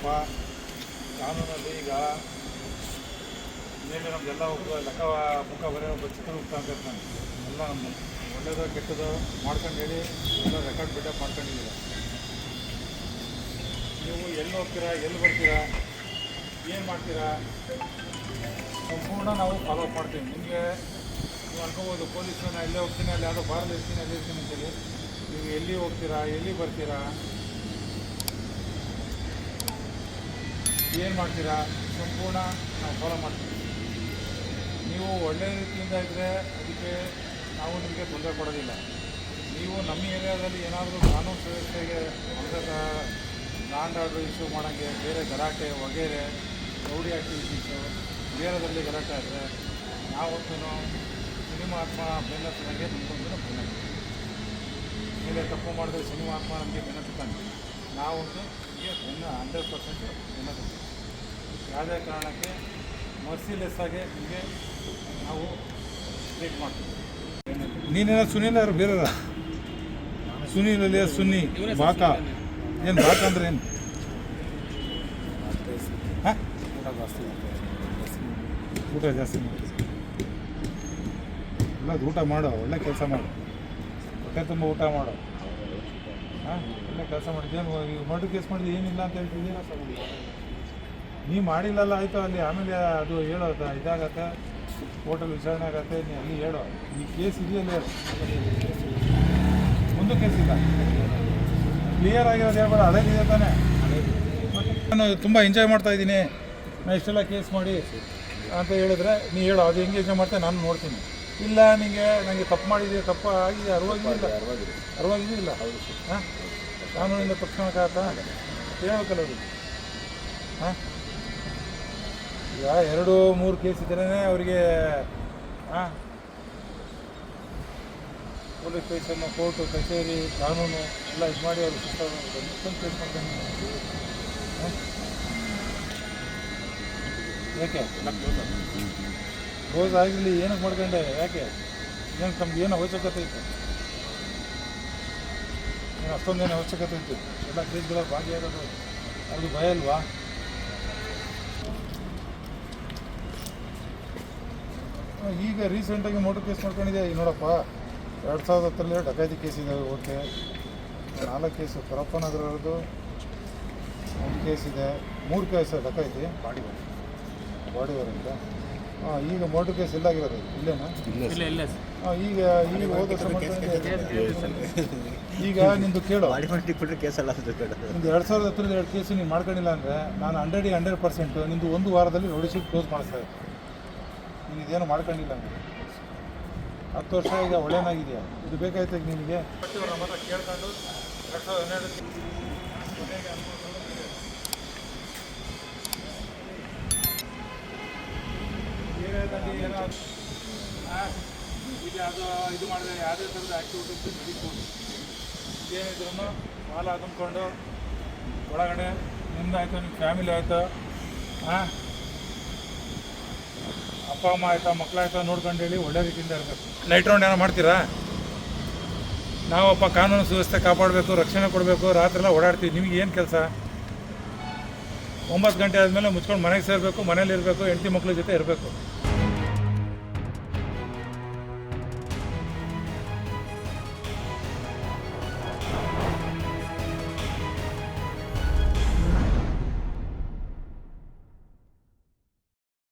ನೋಡಪ್ಪ ಕಾನೂನಲ್ಲಿ ಈಗ ಮೇಲೆ ನಮ್ದೆಲ್ಲ ಒಬ್ಬ ಲೆಕ್ಕ ಮುಖ ಬರೀ ಒಬ್ಬ ಚಿತ್ರ ಹೋಗ್ತಾ ಅಂತ ನಾನು ಎಲ್ಲ ನಮ್ಮ ಒಳ್ಳೇದು ಕೆಟ್ಟದು ಮಾಡ್ಕೊಂಡು ಹೇಳಿ, ಎಲ್ಲ ರೆಕಾರ್ಡ್ ಬಿಲ್ಡಪ್ ಮಾಡ್ಕೊಂಡಿದ್ದೀರ? ನೀವು ಎಲ್ಲಿ ಹೋಗ್ತೀರಾ, ಎಲ್ಲಿ ಬರ್ತೀರಾ, ಏನು ಮಾಡ್ತೀರಾ? ಸಂಪೂರ್ಣ ನಾವು ಫಾಲೋ ಅಪ್ ಮಾಡ್ತೀವಿ. ನಿಮಗೆ ನೀವು ಅನ್ಕೋಬೋದು ಪೊಲೀಸ್ ನಾನು ಎಲ್ಲೇ ಹೋಗ್ತೀನಿ, ಅಲ್ಲಿ ಯಾವುದೋ ಬಾರಲ್ಲಿ ಇರ್ತೀನಿ, ಅಲ್ಲಿ ಇರ್ತೀನಿ ಅಂತೇಳಿ. ನೀವು ಎಲ್ಲಿ ಹೋಗ್ತೀರಾ, ಎಲ್ಲಿ ಬರ್ತೀರಾ? ಏನು ಮಾಡ್ತೀರಾ? ಸಂಪೂರ್ಣ ನಾವು ಫಾಲೋ ಮಾಡ್ತೀವಿ. ನೀವು ಒಳ್ಳೆ ರೀತಿಯಿಂದ ಇದ್ದರೆ ಅದಕ್ಕೆ ನಾವು ನಿಮಗೆ ತೊಂದರೆ ಕೊಡೋದಿಲ್ಲ. ನೀವು ನಮ್ಮ ಏರಿಯಾದಲ್ಲಿ ಏನಾದರೂ ಕಾನೂನು ಸುವ್ಯವಸ್ಥೆಗೆ ಅಂದರೆ ಲ್ಯಾಂಡ್ ಆರ್ಡರ್ ಇಶ್ಯೂ ಮಾಡೋಂಗೆ ಬೇರೆ ಗಲಾಟೆ ವಗೇರೆ ರೌಡಿ ಆ್ಯಕ್ಟಿವಿಟೀಸು ಬೇರೆದಲ್ಲಿ ಗಲಾಟೆ ಆದರೆ ಯಾವತ್ತೂ ಸಿನಿಮಾ ಆತ್ಮ ಬೆನ್ನತ್ತಿದಂಗೆ ನಮಗೊಂದು ಬೆನ್ನತ್ತೆ. ಮೇಲೆ ತಪ್ಪು ಮಾಡಿದ್ರೆ ಸಿನಿಮಾ ಆತ್ಮ ನಮಗೆ ಬೆನ್ನತ್ತಂಗೆ ನಾವಂತೂ ನಿಮಗೆ ಬೆನ್ನ ಹಂಡ್ರೆಡ್ ಪರ್ಸೆಂಟ್ ಬೆನ್ನತ್ತೀವಿ ಯಾವುದೇ ಕಾರಣಕ್ಕೆ ಮರ್ಸಿಲೆಸ್ ಆಗಿ ನಿಮಗೆ ನಾವು ಟ್ರೀಟ್ ಮಾಡ್ತೀವಿ. ನೀನೇನ ಸುನೀಲ್ ಯಾರು ಬೇರೆಯವ್ರ? ಸುನೀಲ್ ಅಲ್ಲಿ ಸುನ್ನಿ ಬಾಕ ಏನು ಬಾಕ ಅಂದ್ರೆ ಏನು? ಹಾಂ? ಊಟ ಜಾಸ್ತಿ ಮಾಡಿ ಎಲ್ಲ ಊಟ ಮಾಡೋ ಒಳ್ಳೆ ಕೆಲಸ ಮಾಡು. ಹೊಟ್ಟೆ ತುಂಬ ಊಟ ಮಾಡು. ಒಳ್ಳೆ ಕೆಲಸ ಮಾಡಿದ್ದೇನು ಮರ್ಡರ್ ಕೇಸ್ ಮಾಡಿದ್ದು ಏನಿಲ್ಲ ಅಂತ ಹೇಳ್ತಿದ್ದೀನ ನೀವು ಮಾಡಿಲ್ಲಲ್ಲ, ಆಯಿತು, ಅಲ್ಲಿ ಆಮೇಲೆ ಅದು ಹೇಳೋದ ಇದಾಗತ್ತೆ ಹೋಟೆಲ್ ವಿಚಾರಣೆ ಆಗತ್ತೆ, ನೀ ಅಲ್ಲಿ ಹೇಳೋ. ಈ ಕೇಸ್ ಇದೆಯಲ್ಲ ಒಂದು ಕೇಸ್ ಇಲ್ಲ. ಕ್ಲಿಯರ್ ಆಗಿರೋದು ಹೇಳ್ಬೋದು ಅದೇ ಇದೆ ತಾನೇ. ನಾನು ತುಂಬ ಎಂಜಾಯ್ ಮಾಡ್ತಾ ಇದ್ದೀನಿ. ನಾನು ಇಷ್ಟೆಲ್ಲ ಕೇಸ್ ಮಾಡಿ ಅಂತ ಹೇಳಿದ್ರೆ ನೀ ಹೇಳೋ, ಅದು ಹೆಂಗೆ ಎಂಜಾಯ್ ಮಾಡ್ತಾ, ನಾನು ನೋಡ್ತೀನಿ. ಇಲ್ಲ ನಿಮಗೆ ನನಗೆ ತಪ್ಪು ಮಾಡಿದೆ ತಪ್ಪು ಆಗಿದೆ ಅರಿವಾಗಿಲ್ಲ. ಇಲ್ಲ. ಹಾಂ? ಕಾನೂನಿಂದ ತಪ್ಪಿಸ್ಕೊಳಕ್ಕಾಗತ್ತಾ ಹೇಳ್ಬೇಕಲ್ಲ ಅದು ಹಾಂ? ಈಗ ಎರಡು, ಮೂರು ಕೇಸ್ ಇದ್ರೇ ಅವರಿಗೆ, ಹಾಂ? ಪೊಲೀಸ್ ಸ್ಟೇಷನ್ನು ಕೋರ್ಟು, ಕಚೇರಿ, ಕಾನೂನು ಎಲ್ಲ ಇದು ಮಾಡಿ ಅವರು ಸುತ್ತ ಕೇಸ್ ಮಾಡ್ಕೊಂಡು ರೋಸ್ ಆಗಿರಲಿ ಏನಕ್ಕೆ ಮಾಡ್ಕೊಂಡೆ, ಯಾಕೆ? ಏನು ತಮ್ಗೆ ಏನು ಅವಶ್ಯಕತೆ ಇತ್ತು? ಏನು ಅಷ್ಟೊಂದೇನು ಅವಶ್ಯಕತೆ ಇತ್ತು? ಎಲ್ಲ ಕೇಸ್ಗಳ ಭಾಗಿಯಾಗೋದು ಅದು ಭಯ ಅಲ್ವಾ? ಈಗ ರೀಸೆಂಟಾಗಿ ಮೋಟರ್ ಕೇಸ್ ಮಾಡ್ಕೊಂಡಿದ್ದೆ ನೋಡಪ್ಪ, ಎರಡು ಸಾವಿರದ ಹತ್ತರಲ್ಲಿ ಡಕಾಯಿತಿ ಕೇಸ್ ಇದೆ, ಓಕೆ. ನಾಲ್ಕು ಕೇಸು ಕರಪ್ಪನಗರದ್ದು ಒಂದು ಕೇಸ್ ಇದೆ. ಮೂರು ಕೇಸ್ ಡಕಾಯಿತಿ ಬಾಡಿ ಬಾಡಿ ವರೆಂಟ. ಹಾಂ ಈಗ ಮೋಟರ್ ಕೇಸ್ ಎಲ್ಲಾಗಿರೋದು ಇಲ್ಲೇನಾ? ಇಲ್ಲ ಇಲ್ಲ ಹಾಂ ಈಗ ಈಗ ಹೋದ ಕೇಸ್ ಈಗ ನಿಂದು ಕೇಳು. ಬಾಡಿ ಮಾಡಿ ಕೊಟ್ಟರೆ ಅದು ಬೇಡ ನಿಂದು ಎರಡು ಸಾವಿರದ ಹತ್ತರದ ಎರಡು ಕೇಸು ನೀವು ಮಾಡ್ಕೊಂಡಿಲ್ಲ ಅಂದರೆ ನಾನು ಹಂಡ್ರೆಡಿಗೆ ಹಂಡ್ರೆಡ್ ಪರ್ಸೆಂಟು ನಿಂದು ಒಂದು ವಾರದಲ್ಲಿ ನೋಡಿ ಕ್ಲೋಸ್ ಮಾಡಿಸ್ತಾ ಇದ್ದೆ. ನೀನು ಇದೇನು ಮಾಡ್ಕೊಂಡಿಲ್ಲ ಅಂದರೆ. ಹತ್ತು ವರ್ಷ ಈಗ ಒಳ್ಳೆಯನಾಗಿದೆಯಾ ಇದು ಬೇಕಾಯ್ತು ಈಗ ನಿನಗೆ? ನಮ್ಮ ಹತ್ರ ಕೇಳ್ಕೊಂಡು ಎರಡು ಸಾವಿರದ ಹನ್ನೆರಡಕ್ಕೆ ಅನುಭವಿಸೋದು ಏನೋ ಅದು ಇದು ಮಾಡಿದ್ರೆ ಯಾವುದೇ ಥರದ ಆ್ಯಕ್ಟಿವಿಟೀಸ್ ನಡೀಬೋದು. ಏನಿದ್ರು ಮಾಲ ತುಂಬಿಕೊಂಡು ಒಳಗಡೆ ನಿಮ್ದಾಯ್ತು ನಿಮ್ಮ ಫ್ಯಾಮಿಲಿ ಆಯಿತು ಹಾಂ ಅಪ್ಪ, ಅಮ್ಮ ಆಯ್ತಾ ಮಕ್ಕಳಾಯ್ತಾ ನೋಡ್ಕೊಂಡು ಹೇಳಿ ಒಳ್ಳೆ ರೀತಿಯಿಂದ ಇರಬೇಕು. ನೈಟ್ ರೌಂಡ್ ಏನೋ ಮಾಡ್ತೀರಾ? ನಾವಪ್ಪ ಕಾನೂನು ಸುವ್ಯವಸ್ಥೆ ಕಾಪಾಡಬೇಕು, ರಕ್ಷಣೆ ಕೊಡಬೇಕು ರಾತ್ರಿ ಎಲ್ಲ ಓಡಾಡ್ತೀವಿ. ನಿಮಗೆ ಏನು ಕೆಲಸ? ಒಂಬತ್ತು ಗಂಟೆ ಆದಮೇಲೆ ಮುಚ್ಕೊಂಡು ಮನೆಗೆ ಸೇರಬೇಕು, ಮನೇಲಿ ಇರಬೇಕು, ಹೆಂಡತಿ ಮಕ್ಕಳ ಜೊತೆ ಇರಬೇಕು.